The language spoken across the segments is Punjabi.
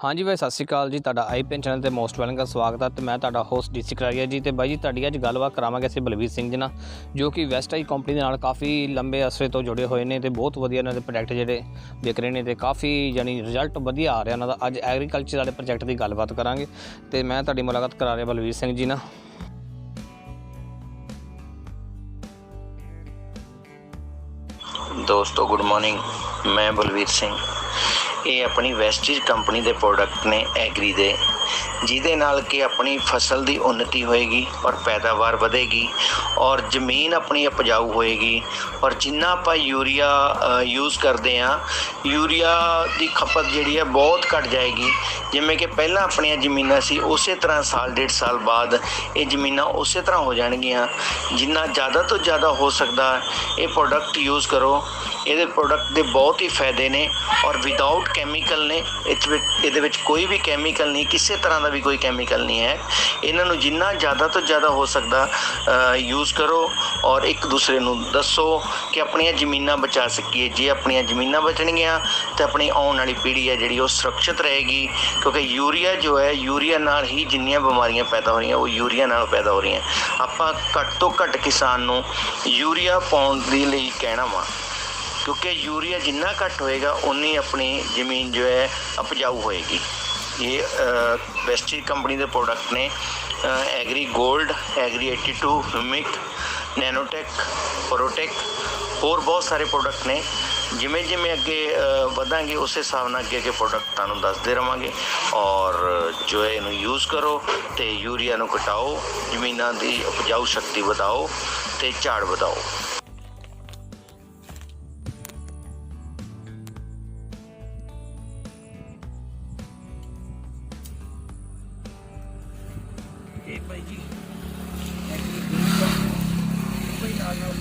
ਹਾਂਜੀ ਬਾਈ, ਸਤਿ ਸ਼੍ਰੀ ਅਕਾਲ ਜੀ। ਤੁਹਾਡਾ ਆਈ ਪੈਨ ਚੈਨਲ ਤੇ ਮੋਸਟ ਵੈਲਕਮ ਸਵਾਗਤ ਹੈ ਤੇ ਮੈਂ ਤੁਹਾਡਾ ਹੋਸਟ ਡੀਸੀ ਕਰਾਰੀਆ ਜੀ ਤੇ ਬਾਈ ਜੀ, ਤੁਹਾਡੀ ਅੱਜ ਗੱਲਬਾਤ ਕਰਾਵਾਂਗੇ ਅਸੀਂ ਬਲਵੀਰ ਸਿੰਘ ਜੀ ਨਾਲ, ਜੋ ਕਿ ਵੈਸਟ ਆਈ ਕੰਪਨੀ ਦੇ ਨਾਲ ਕਾਫੀ ਲੰਬੇ ਅਸਰੇ ਤੋਂ ਜੁੜੇ ਹੋਏ ਨੇ ਤੇ ਬਹੁਤ ਵਧੀਆ ਇਹਨਾਂ ਦੇ ਪ੍ਰੋਜੈਕਟ ਜਿਹੜੇ ਵਿਕ ਰਹੇ ਨੇ ਤੇ ਕਾਫੀ ਯਾਨੀ ਰਿਜ਼ਲਟ ਵਧੀਆ ਆ ਰਿਹਾ ਇਹਨਾਂ ਦਾ। ਅੱਜ ਐਗਰੀਕਲਚਰ ਵਾਲੇ ਪ੍ਰੋਜੈਕਟ ਦੀ ਗੱਲਬਾਤ ਕਰਾਂਗੇ ਤੇ ਮੈਂ ਤੁਹਾਡੀ ਮੁਲਾਕਾਤ ਕਰਾ ਰਿਹਾ ਬਲਵੀਰ ਸਿੰਘ ਜੀ ਨਾਲ। ਦੋਸਤੋ ਗੁੱਡ ਮਾਰਨਿੰਗ ਮੈਂ ਬਲਵੀਰ ਸਿੰਘ। ਇਹ ਆਪਣੀ ਵੈਸਟਿਜ ਕੰਪਨੀ ਦੇ ਪ੍ਰੋਡਕਟ ਨੇ ਐਗਰੀ ਦੇ, ਜਿਹਦੇ ਨਾਲ ਕਿ ਆਪਣੀ ਫਸਲ ਦੀ ਉન્નਤੀ ਹੋਏਗੀ ਔਰ ਪੈਦਾਵਾਰ ਵਧੇਗੀ ਔਰ ਜ਼ਮੀਨ ਆਪਣੀ ਉਪਜਾਊ ਹੋਏਗੀ। ਔਰ ਜਿੰਨਾ ਆਪਾਂ ਯੂਰੀਆ ਯੂਜ਼ ਕਰਦੇ ਆ ਯੂਰੀਆ ਦੀ ਖਪਤ ਜਿਹੜੀ ਹੈ ਬਹੁਤ ਘਟ ਜਾਏਗੀ। ਜਿਵੇਂ ਕਿ ਪਹਿਲਾਂ ਆਪਣੀਆਂ ਜ਼ਮੀਨਾਂ ਸੀ, ਉਸੇ ਤਰ੍ਹਾਂ ਸਾਲ, ਡੇਢ ਸਾਲ ਬਾਅਦ ਇਹ ਜ਼ਮੀਨਾਂ ਉਸੇ ਤਰ੍ਹਾਂ ਹੋ ਜਾਣਗੀਆਂ। ਜਿੰਨਾ ਜ਼ਿਆਦਾ ਤੋਂ ਜ਼ਿਆਦਾ ਹੋ ਸਕਦਾ, ਇਹ ਪ੍ਰੋਡਕਟ ਯੂਜ਼ ਕਰੋ। ਇਹਦੇ ਪ੍ਰੋਡਕਟ ਦੇ ਬਹੁਤ ਹੀ ਫਾਇਦੇ ਨੇ ਔਰ ਵਿਦਆਊਟ ਕੈਮੀਕਲ ਨੇ ਇਹ ਵਿੱਚ, ਇਹਦੇ ਵਿੱਚ ਕੋਈ ਵੀ ਕੈਮੀਕਲ ਨਹੀਂ, ਕਿਸੇ ਤਰ੍ਹਾਂ ਦਾ ਵੀ ਕੋਈ ਕੈਮੀਕਲ ਨਹੀਂ ਹੈ। ਇਹਨਾਂ ਨੂੰ ਜਿੰਨਾ ਜ਼ਿਆਦਾ ਤੋਂ ਜ਼ਿਆਦਾ ਹੋ ਸਕਦਾ ਯੂਜ਼ ਕਰੋ ਔਰ ਇੱਕ ਦੂਸਰੇ ਨੂੰ ਦੱਸੋ ਕਿ ਆਪਣੀਆਂ ਜ਼ਮੀਨਾਂ ਬਚਾ ਸਕੀਏ। ਜੇ ਆਪਣੀਆਂ ਜ਼ਮੀਨਾਂ ਬਚਣਗੀਆਂ, ਤਾਂ ਆਪਣੀ ਆਉਣ ਵਾਲੀ ਪੀੜ੍ਹੀ ਹੈ ਜਿਹੜੀ ਉਹ ਸੁਰੱਖਿਅਤ ਰਹੇਗੀ। ਕਿਉਂਕਿ ਯੂਰੀਆ ਜੋ ਹੈ, ਯੂਰੀਆ ਨਾਲ ਹੀ ਜਿੰਨੀਆਂ ਬਿਮਾਰੀਆਂ ਪੈਦਾ ਹੋ ਰਹੀਆਂ, ਉਹ ਯੂਰੀਆ ਨਾਲ ਪੈਦਾ ਹੋ ਰਹੀਆਂ। ਆਪਾਂ ਘੱਟ ਤੋਂ ਘੱਟ ਕਿਸਾਨ ਨੂੰ ਯੂਰੀਆ ਪਾਉਣ ਦੇ ਲਈ ਕਹਿਣਾ ਵਾ। ਕਿਉਂਕਿ ਯੂਰੀਆ ਜਿੰਨਾ ਘੱਟ ਹੋਏਗਾ ਉਨੀ ਆਪਣੀ ਜ਼ਮੀਨ ਜੋ ਹੈ ਉਪਜਾਊ ਹੋਏਗੀ। ਇਹ ਵੈਸਟੀ ਕੰਪਨੀ ਦੇ ਪ੍ਰੋਡਕਟ ਨੇ ਐਗਰੀ 골ਡ ਐਗਰੀ 82 ਹਿਊਮਿਕ ਨੈਨੋਟੈਕ ਪ੍ਰੋਟੈਕ ਹੋਰ ਬਹੁਤ ਸਾਰੇ ਪ੍ਰੋਡਕਟ ਨੇ। ਜਿਵੇਂ ਜਿਵੇਂ ਅੱਗੇ ਵਧਾਂਗੇ, ਉਸੇ ਹਿਸਾਬ ਨਾਲ ਅੱਗੇ ਅੱਗੇ ਪ੍ਰੋਡਕਟ ਤੁਹਾਨੂੰ ਦੱਸਦੇ ਰਵਾਂਗੇ। ਔਰ ਜੋ ਹੈ ਇਹਨੂੰ ਯੂਜ਼ ਕਰੋ ਤੇ ਯੂਰੀਆ ਨੂੰ ਘਟਾਓ, ਜ਼ਮੀਨਾਂ ਦੀ ਉਪਜਾਊ ਸ਼ਕਤੀ ਵਧਾਓ ਤੇ ਝਾੜ ਵਧਾਓ।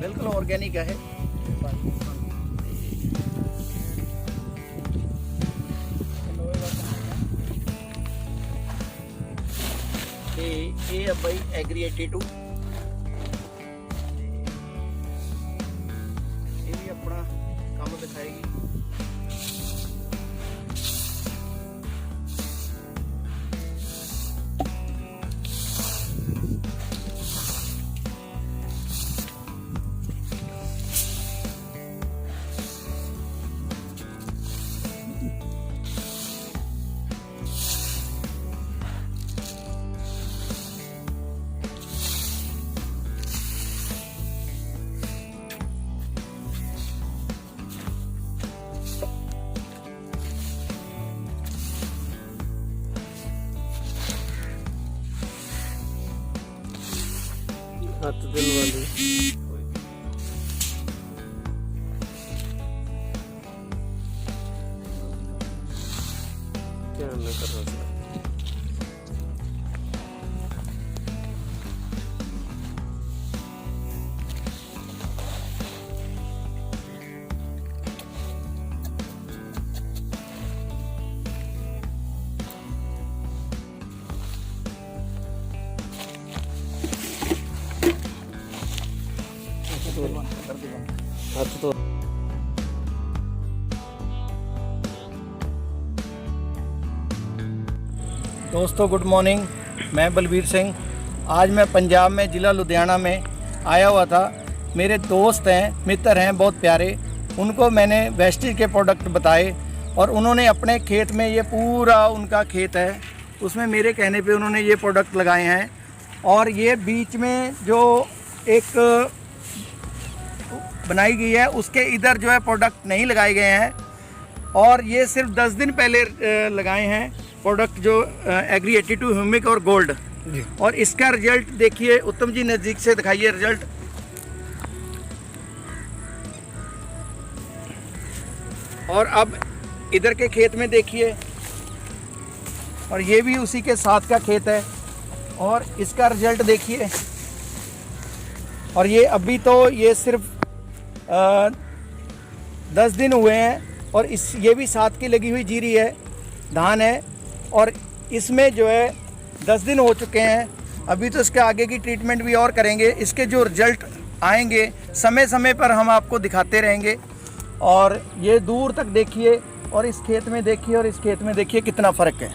बिल्कुल ऑर्गेनिक है ਤੇ ਇਹ ਆ ਬਾਈ ਐਗਰੀ 82 ਹੱਥ ਦਿਲ ਵਾਲੀ। ਧਿਆਨ ਨਾਲ ਕਰਨਾ दोस्तों गुड मॉर्निंग मैं बलबीर सिंह। आज मैं पंजाब में, ज़िला लुधियाना में आया हुआ था। मेरे दोस्त हैं, मित्र हैं, बहुत प्यारे। उनको मैंने वेस्टिज के प्रोडक्ट बताए और उन्होंने अपने खेत में ये पूरा उनका खेत है। उसमें मेरे कहने पे उन्होंने ये प्रोडक्ट लगाए हैं। और ये बीच में जो एक बनाई गई है उसके इधर जो है प्रोडक्ट नहीं लगाए गए हैं। और ये सिर्फ़ 10 दिन पहले लगाए हैं प्रोडक्ट जो एग्री 82 ह्यूमिक और गोल्ड और इसका रिज़ल्ट देखिए उत्तम जी नज़दीक से दिखाइए रिज़ल्ट और अब इधर के खेत में देखिए और ये भी उसी के साथ का खेत है। और इसका रिज़ल्ट देखिए। और ये अभी तो ये सिर्फ़ दस दिन हुए हैं और इस, ये भी साथ की लगी हुई जीरी है, धान है, और इसमें जो है दस दिन हो चुके हैं। अभी तो इसके आगे की ट्रीटमेंट भी और करेंगे। इसके जो रिज़ल्ट आएँगे समय समय पर हम आपको दिखाते रहेंगे। और ये दूर तक देखिए और इस खेत में देखिए और इस खेत में देखिए कितना फ़र्क है।